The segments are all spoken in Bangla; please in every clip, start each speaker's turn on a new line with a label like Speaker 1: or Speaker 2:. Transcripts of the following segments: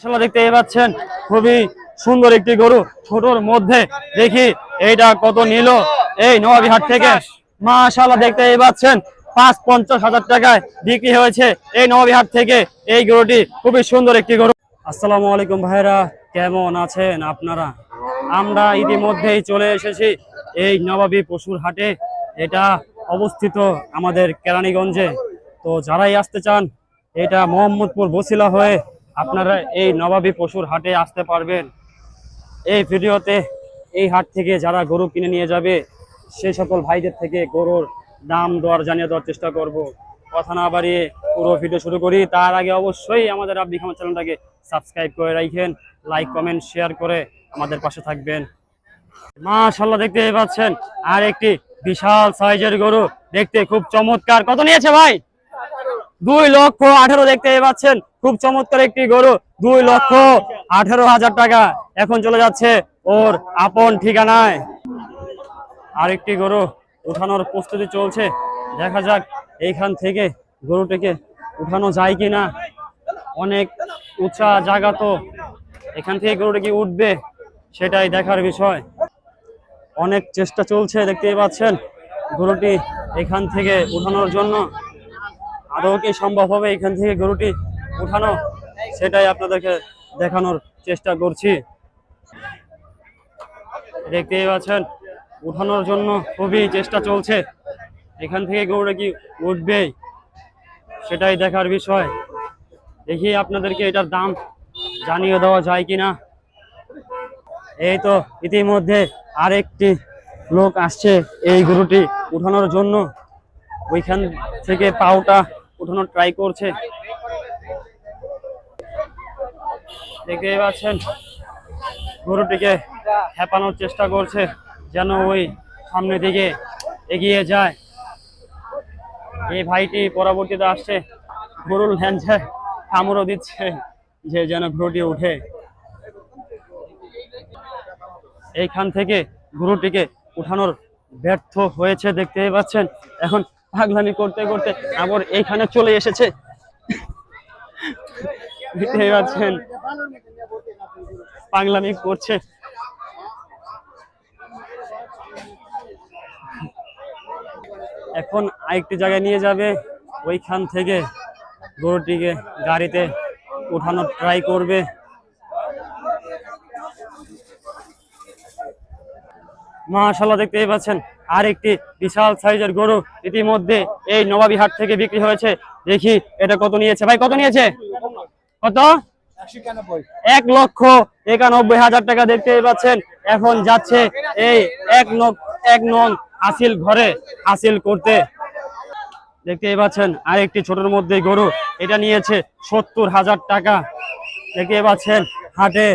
Speaker 1: মাশাআল্লাহ দেখতে পাচ্ছেন, খুবই সুন্দর একটি গরু। ছোটর মধ্যে দেখি এইটা কত নিল। এই নবাবী হাট থেকে মাশাআল্লাহ দেখতে পাচ্ছেন, পাঁচ পঞ্চাশ হাজার টাকায় বিক্রি হয়েছে এই নবাবী হাট থেকে। এই গরুটি খুবই সুন্দর একটি গরু। আসসালামু আলাইকুম ভাইরা কেমন আছেন আপনারা? আমরা ইতিমধ্যেই চলে এসেছি এই নবাবী পশুর হাটে। এটা অবস্থিত আমাদের কেরানীগঞ্জে। তো যারাই আসতে চান, এটা মোহাম্মদপুর বসিলা হয়ে আপনারা এই নবাবী পশুর হাটে আসতে পারবেন। এই ভিডিওতে এই হাট থেকে যারা গরু কিনে নিয়ে যাবে সেই সকল ভাইদের থেকে গরুর দাম দর জানিয়ে দেওয়ার চেষ্টা করব। কথা না বাড়িয়ে পুরো ভিডিও শুরু করি। তার আগে অবশ্যই আমাদের আব্দি খামার চ্যানেলটাকে সাবস্ক্রাইব করে রাখেন লাইক, কমেন্ট, শেয়ার করে আমাদের পাশে থাকবেন। মাশাল্লাহ দেখতে পাচ্ছেন। আর একটি বিশাল সাইজের গরু। দেখতে খুব চমৎকার। কত নিয়েছে ভাই? দুই লক্ষ আঠারো দেখতে পাচ্ছেন। খুব চমৎকার একটি গরু, দুই লক্ষ আঠারো হাজার টাকা। এখন চলে যাচ্ছে ওর আপন ঠিকানায়। আরেকটি গরু উঠানোর প্রস্তুতি চলছে। দেখা যাক এইখান থেকে গরুটিকে উঠানো যায় কি না অনেক উঁচা জায়গা তো এখান থেকে গরুটা কি উঠবে সেটাই দেখার বিষয়। অনেক চেষ্টা চলছে, দেখতেই পাচ্ছেন। গরুটি এখান থেকে উঠানোর জন্য। আদৌ কি সম্ভব হবে এখান থেকে গরুটি উঠানো? সেটাই আপনাদেরকে দেখানোর চেষ্টা করছি। দেখতেই পাচ্ছেন, উঠানোর জন্য খুবই চেষ্টা চলছে। এখান থেকে গরুটা কি উঠবেই সেটাই দেখার বিষয়। দেখি আপনাদেরকে এটার দাম জানিয়ে দেওয়া যায় কিনা। এই তো ইতিমধ্যে আরেকটি লোক আসছে এই গরুটি উঠানোর জন্য। ওইখান থেকে পাউটা উঠানোর ট্রাই করছে। দেখতে পাচ্ছেন, গরুটিকে হেপানোর চেষ্টা করছে, যেন ওই সামনে দিকে এগিয়ে যায়। এই ভাইটি পরবর্তীতে আসছে, গরুর ল্যাঞ্চে কামড়ও দিচ্ছে, যে যেন গরুটি উঠে এইখান থেকে গরুটিকে উঠানোর ব্যর্থ হয়েছে দেখতে পাচ্ছেন। এখন পাগলামি করতে করতে আবার এইখানে চলে এসেছে। পাগলামি করছে। এখন আরেকটি জায়গায় নিয়ে যাবে, ওইখান থেকে গরুটিকে গাড়িতে উঠানোর ট্রাই করবে। মাশাল্লাহ দেখতেই পাচ্ছেন। আর একটি বিশাল সাইজের গরু ইতিমধ্যে এই নবাবী হাট থেকে বিক্রি হয়েছে। দেখি এটা কত নিয়েছে? ভাই, কত নিয়েছে? কত? এক লক্ষ একানব্বই হাজার টাকা দেখতেই পাচ্ছেন। এখন যাচ্ছে এই এক এক নন হাসিল ঘরে হাসিল করতে। দেখতেই পাচ্ছেন, আরেকটি ছোটর মধ্যে গরু। এটা নিয়েছে সত্তর হাজার টাকা। দেখতে পাচ্ছেন, হাটে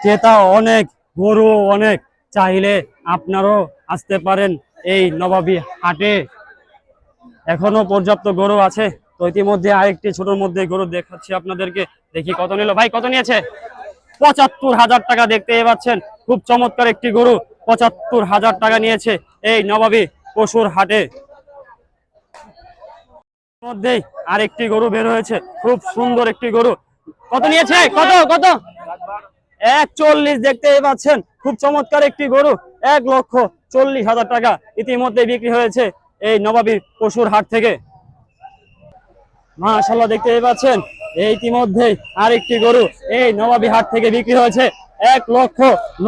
Speaker 1: ক্রেতা অনেক গরু অনেক। চাইলে আপনারও আসতে পারেন এই নবাবী হাটে। এখনও পর্যাপ্ত গরু আছে। তো ইতিমধ্যে আরেকটি ছোটর মধ্যে গরু দেখাচ্ছি আপনাদেরকে। দেখি কত নিল। ভাই, কত নিয়েছে? পঁচাত্তর হাজার টাকা দেখতে পাচ্ছেন। খুব চমৎকার একটি গরু। পঁচাত্তর হাজার টাকা নিয়েছে এই নবাবী পশুর হাটে। মধ্যেই আরেকটি গরু বের হয়েছে। খুব সুন্দর একটি গরু। কত নিয়েছে? কত? কত? এক চল্লিশ দেখতে পাচ্ছেন। খুব চমৎকার একটি গরু, এক লক্ষ চল্লিশ হাজার টাকা ইতিমধ্যে বিক্রি হয়েছে এই নবাবীর পশুর হাট থেকে। মাশাল্লাহ দেখতে পাচ্ছেন? ইতিমধ্যে আরেকটি গরু এই নবাবী হাট থেকে বিক্রি হয়েছে। এক লক্ষ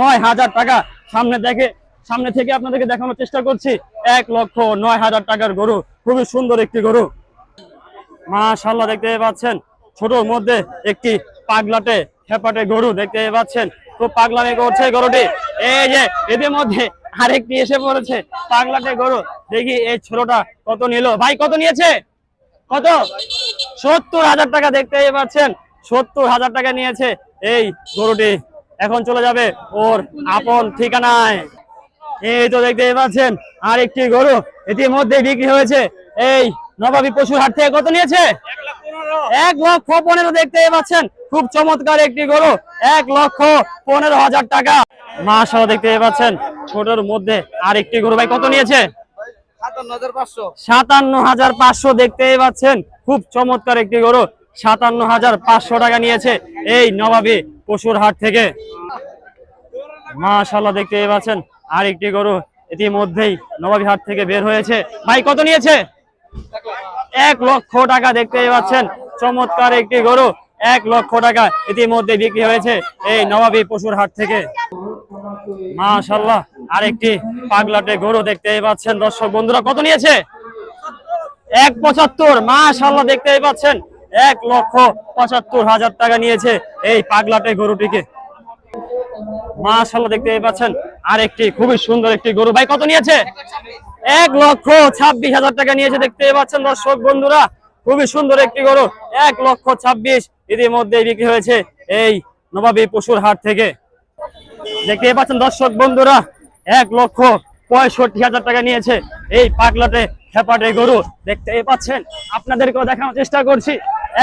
Speaker 1: নয় হাজার টাকা। সামনে দেখে, সামনে থেকে আপনাদেরকে দেখানোর চেষ্টা করছি। এক লক্ষ নয় হাজার টাকার গরু, খুবই সুন্দর একটি গরু। মাশাল্লাহ দেখতে পাচ্ছেন? ছোটর মধ্যে একটি পাগলাটে খেপাটে গরু দেখতে পাচ্ছেন, খুব পাগলামি করছে গরুটি। এই যে এদের মধ্যে আরেকটি এসে পড়েছে পাগলাটে গরু। দেখি এই ছোটটা কত নিল। ভাই, কত নিয়েছে? কত? সত্তর হাজার টাকা দেখতে পাচ্ছেন। সত্তর হাজার টাকা নিয়েছে এই গরুটি। এখন চলে যাবে ওর আপন ঠিকানায়। এই তো দেখতে পাচ্ছেন, আরেকটি গরু ইতিমধ্যে বিক্রি হয়েছে। এই নবাবী পশুর হাট থেকে কত নিয়েছে? এক লক্ষ পনেরো দেখতে পাচ্ছেন। খুব চমৎকার একটি গরু। এক লক্ষ পনেরো হাজার টাকা। মাসও দেখতে পাচ্ছেন। ছোটর মধ্যে আরেকটি গরু। ভাই, কত নিয়েছে?
Speaker 2: সাতান্ন হাজার পাঁচশো
Speaker 1: দেখতে পাচ্ছেন। খুব চমৎকার একটি গরু। সাতান্ন হাজার পাঁচশো টাকা নিয়েছে এই নবাবী পশুর হাট থেকে। মাশাল্লাহ দেখতে পাচ্ছেন। আর একটি গরু ইতিমধ্যেই নবাবী হাট থেকে বের হয়েছে। ভাই, কত নিয়েছে? এক লক্ষ টাকা দেখতে পাচ্ছেন। চমৎকার একটি গরু, এক লক্ষ টাকা ইতিমধ্যে বিক্রি হয়েছে এই নবাবী পশুর হাট থেকে। মাশাল্লাহ আরেকটি পাগলাটে গরু দেখতে পাচ্ছেন দর্শক বন্ধুরা, কত নিয়েছে? এক পঁচাত্তর মাশাল্লাহ দেখতে পাচ্ছেন, এক লক্ষ পঁচাত্তর হাজার টাকা নিয়েছে এই পাগলাটে গরুটিকে। মাশাল্লাহ দেখতে পাচ্ছেন, আরেকটি খুবই সুন্দর একটি গরু। ভাই, কত নিয়েছে? এক লক্ষ ছাব্বিশ হাজার টাকা নিয়েছে, দেখতে পাচ্ছেন দর্শক বন্ধুরা। খুবই সুন্দর একটি গরু। এক লক্ষ ছাব্বিশ ইতিমধ্যে বিক্রি হয়েছে এই নবাবী পশুর হাট থেকে। দেখতে পাচ্ছেন দর্শক বন্ধুরা, এক লক্ষ পঁয়ষট্টি হাজার টাকা নিয়েছে এই পাগলাটে খেপাটে গরু। দেখতে পাচ্ছেন, আপনাদেরকেও দেখানোর চেষ্টা করছি।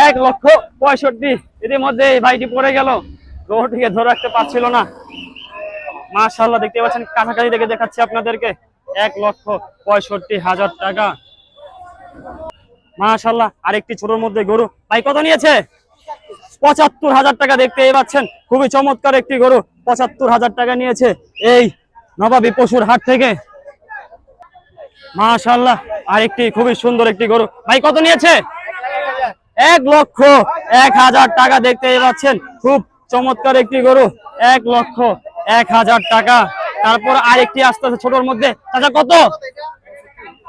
Speaker 1: এক লক্ষ পঁয়ষট্টি ইতিমধ্যে এই ভাইটি পড়ে গেল। গরুটিকে ধরে রাখতে পারছিল না। মাশাল্লাহ দেখতে পাচ্ছেন, কাছাকাছি থেকে দেখাচ্ছি আপনাদেরকে। এক লক্ষ পঁয়ষট্টি হাজার টাকা। মাশাল্লাহ আরেকটি ছোটর মধ্যে গরু। ভাই, কত নিয়েছে? পঁচাত্তর হাজার টাকা দেখতে পাচ্ছেন। খুবই চমৎকার একটি গরু, পঁচাত্তর হাজার টাকা নিয়েছে এই নবাবী পশুর হাট থেকে। মাশাল্লাহ আরেকটি খুবই সুন্দর একটি গরু। ভাই, কত নিয়েছে? এক লক্ষ এক হাজার টাকা দেখতে পাচ্ছেন। খুব চমৎকার একটি গরু, এক লক্ষ এক হাজার টাকা। তারপর আরেকটি আস্তে আস্তে ছোটর মধ্যে। চাচা, কত?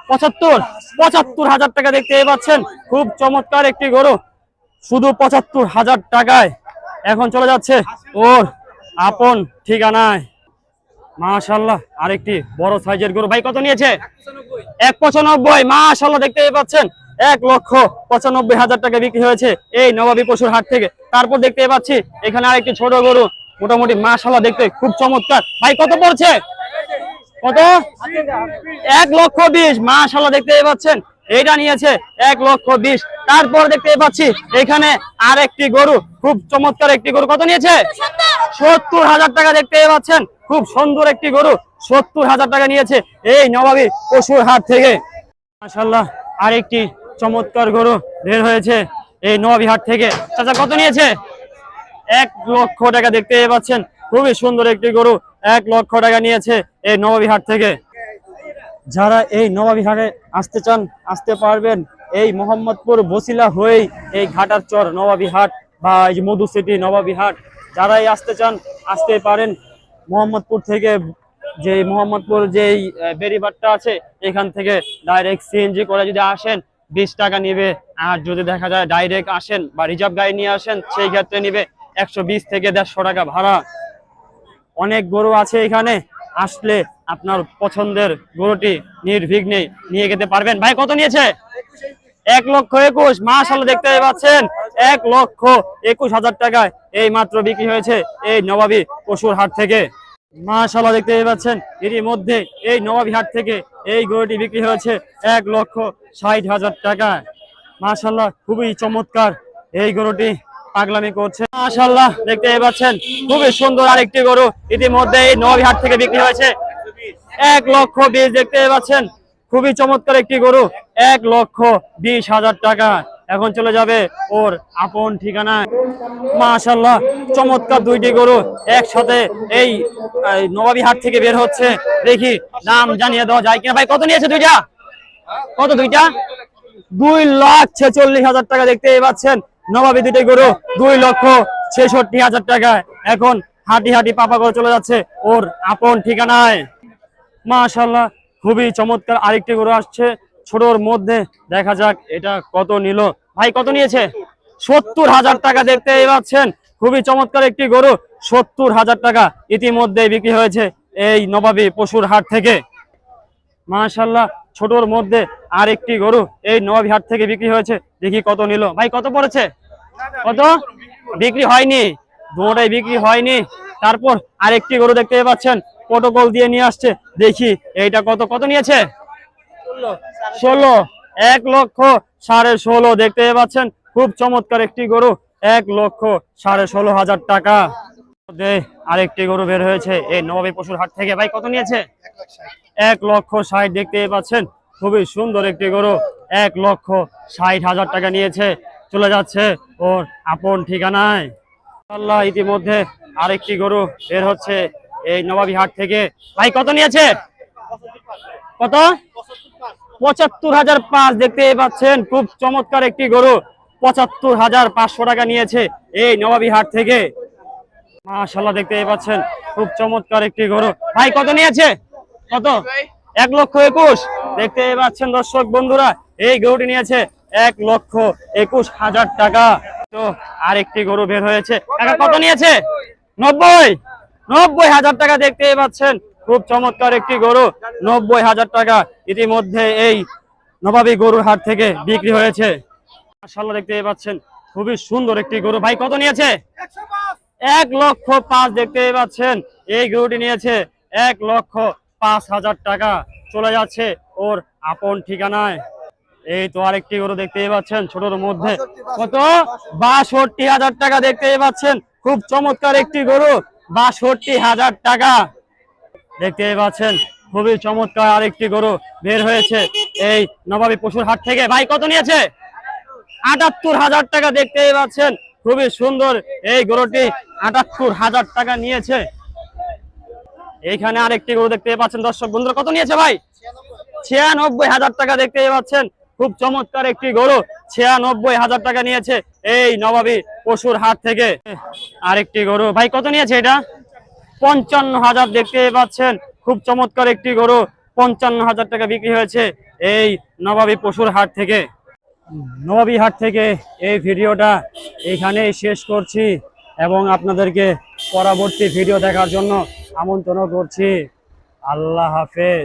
Speaker 1: পঁচাত্তর পঁচাত্তর হাজার টাকা দেখতে পাচ্ছেন। খুব চমৎকার একটি গরু। শুধু পঁচাত্তর হাজার টাকায় এখন চলে যাচ্ছে ওর আপন ঠিকানায়। মাশাল্লাহ আরেকটি বড় সাইজের গরু। ভাই, কত নিয়েছে? এক পঁচানব্বই মাশাল্লাহ দেখতে পাচ্ছেন। এক লক্ষ পঁচানব্বই হাজার টাকা বিক্রি হয়েছে এই নবাবী পশুর হাট থেকে। তারপর দেখতে পাচ্ছি, এখানে আরেকটি ছোট গরু। মোটামুটি মাশাল্লাহ দেখতে খুব চমৎকার। ভাই, কত পড়ছে? কত? এক লক্ষ বিশ। মাশাল্লাহ দেখতে পাচ্ছেন? এইটা নিয়েছে এক লক্ষ বিশ। তারপর দেখতে পাচ্ছি, এখানে আর একটি গরু, খুব চমৎকার একটি গরু। কত নিয়েছে? সত্তর হাজার টাকা দেখতে পাচ্ছেন। খুব সুন্দর একটি গরু, সত্তর হাজার টাকা নিয়েছে এই নবাবী পশুর হাট থেকে। মাশাল্লাহ আরেকটি চমৎকার গরু বের হয়েছে এই নবাবী হাট থেকে। চাচা, কত নিয়েছে? এক লক্ষ টাকা দেখতে পাচ্ছেন। খুবই সুন্দর একটি গরু এক লক্ষ টাকা নিয়েছে এই নবাবীহাট থেকে। যারা এই নবাবী হাটে আসতে চান, আসতে পারবেন এই মোহাম্মদপুর বসিলা হয়েই এই ঘাটার চর নবাবী হাট বা এই মধু সিটি নবাবী হাট যারাই আসতে চান, আসতে পারেন। মোহাম্মদপুর থেকে যে মোহাম্মদপুর যেই বেরিবারটা আছে, এখান থেকে ডাইরেক্ট সিএনজি করে যদি আসেন, বিশ টাকা নিবে। আর যদি দেখা যায় ডাইরেক্ট আসেন বা রিজার্ভ গাড়ি নিয়ে আসেন, সেই ক্ষেত্রে নিবে একশো বিশ থেকে দেড়শো টাকা ভাড়া। অনেক গরু আছে এখানে। আসলে আপনার পছন্দের গরুটি নির্বিঘ্নে নিয়ে যেতে পারবেন। ভাই, কত নিয়েছে? এক লক্ষ একুশ। মাশাল্লাহ দেখতে পাচ্ছেন। এক লক্ষ একুশ হাজার টাকায় এই মাত্র বিক্রি হয়েছে এই নবাবী পশুর হাট থেকে। মাশাল্লাহ দেখতে পাচ্ছেন। এরই মধ্যে এই নবাবী হাট থেকে এই গরুটি বিক্রি হয়েছে এক লক্ষ ষাট হাজার টাকায়। মাশাল্লাহ খুবই চমৎকার এই গরুটি। পাগলামি করছে। মাশাল্লাহ দেখতে পাচ্ছেন, খুবই সুন্দর আরেকটি গরু ইতিমধ্যে এই নবাবী হাট থেকে বিক্রি হয়েছে। এক লক্ষ বিশ, দেখতে পাচ্ছেন, খুবই চমৎকার একটি গরু। এক লক্ষ বিশ হাজার টাকা। এখন চলে যাবে ওর আপন ঠিকানায়। মাশাল্লাহ চমৎকার দুইটি গরু একসাথে এই এই নবাবী হাট থেকে বের হচ্ছে। দেখি, নাম জানিয়ে দেওয়া যায় কিনা। ভাই, কত নিয়েছে দুইটা? কত দুইটা? দুই লাখ ছেচল্লিশ হাজার টাকা, দেখতে পাচ্ছেন। নবাবী দুটি গরু দুই লক্ষ ছেষট্টি হাজার টাকায়। এখন হাঁটি হাঁটি পাপা করে চলে যাচ্ছে। ওর আপন ঠিকানায়। মাশাল্লাহ খুবই চমৎকার আরেকটি গরু আসছে। ছোটর মধ্যে দেখা যাক এটা কত নিল। ভাই, কত নিয়েছে? সত্তর হাজার টাকা দেখতে পাচ্ছেন। খুবই চমৎকার একটি গরু। সত্তর হাজার টাকা ইতিমধ্যে বিক্রি হয়েছে এই নবাবী পশুর হাট থেকে। মাশাল্লাহ ছোটর মধ্যে আরেকটি গরু এই নবাবী হাট থেকে বিক্রি হয়েছে। দেখি কত নিল। ভাই, কত পড়েছে? কত? বিক্রি হয়নি। দুটাই বিক্রি হয়নি। তারপর আরেকটি গরু দেখতে পাচ্ছেন প্রোটোকল দিয়ে নিয়ে আসছে। দেখি এইটা কত? কত নিয়েছে? ষোলো। এক লক্ষ সাড়ে ষোলো। দেখতে পাচ্ছেন, খুব চমৎকার একটি গরু। এক লক্ষ সাড়ে ষোলো হাজার টাকা। আরেকটি গরু বের হয়েছে। এই নবাবী পশুর হাট থেকে। ভাই, কত নিয়েছে? এক লক্ষ ষাট, দেখতে পাচ্ছেন? খুবই সুন্দর একটি গরু। এক লক্ষ ষাট হাজার টাকা নিয়েছে। চলে যাচ্ছে ওর আপন ঠিকানায়। আল্লাহ ইতিমধ্যে আরেকটি গরু বের হচ্ছে এই নবাবী হাট থেকে। ভাই, কত নিয়েছে? কত? পঁচাত্তর হাজার পাঁচ, দেখতে পাচ্ছেন? খুব চমৎকার একটি গরু। পঁচাত্তর হাজার পাঁচশো টাকা নিয়েছে এই নবাবী হাট থেকে। মাশাল্লাহ দেখতে পাচ্ছেন, খুব চমৎকার একটি গরু। ভাই, কত নিয়েছে? কত? এক লক্ষ একুশ। দেখতে পাচ্ছেন দর্শক বন্ধুরা, এই গরুটি নিয়েছে এক লক্ষ একুশ হাজার টাকা। তো আরেকটি গরু বের হয়েছে। কত নিয়েছে? নব্বই। নব্বই হাজার টাকা দেখতে পাচ্ছেন, খুব চমৎকার একটি গরু। নব্বই হাজার টাকা ইতিমধ্যে এই নবাবী গরুর হাট থেকে বিক্রি হয়েছে। মাশাল্লাহ দেখতে পাচ্ছেন, খুবই সুন্দর একটি গরু। ভাই, কত নিয়েছে? এক লক্ষ পাঁচ দেখতে পাচ্ছেন। এই গরুটি নিয়েছে এক লক্ষ পাঁচ হাজার টাকা। চলে যাচ্ছে ওর আপন ঠিকানায়। এই তো আরেকটি গরু দেখতে পাচ্ছেন ছোটর মধ্যে। কত? বাষট্টি হাজার টাকা দেখতে পাচ্ছেন। খুব চমৎকার একটি গরু, বাষট্টি হাজার টাকা। দেখতে পাচ্ছেন, খুবই চমৎকার আরেকটি গরু বের হয়েছে। এই নবাবী পশুর হাট থেকে। ভাই, কত নিয়েছে? আটাত্তর হাজার টাকা দেখতে পাচ্ছেন। খুবই সুন্দর এই গরুটি আটাত্তর হাজার টাকা নিয়েছে। এইখানে আরেকটি গরু দেখতে পাচ্ছেন দর্শক বন্ধুরা, কত নিয়েছে ভাই? ছিয়ানব্বই হাজার টাকা দেখতে পাচ্ছেন। খুব চমৎকার একটি গরু, ছিয়ানব্বই হাজার টাকা নিয়েছে এই নবাবী পশুর হাট থেকে। আরেকটি গরু, ভাই কত নিয়েছে এটা? পঞ্চান্ন হাজার দেখতে পাচ্ছেন। খুব চমৎকার একটি গরু, পঞ্চান্ন হাজার টাকা বিক্রি হয়েছে এই নবাবী পশুর হাট থেকে। নবাবী হাট থেকে এই ভিডিওটা এখানেই শেষ করছি এবং আপনাদেরকে পরবর্তী ভিডিও দেখার জন্য আমন্ত্রণ করছি। আল্লাহ হাফেজ।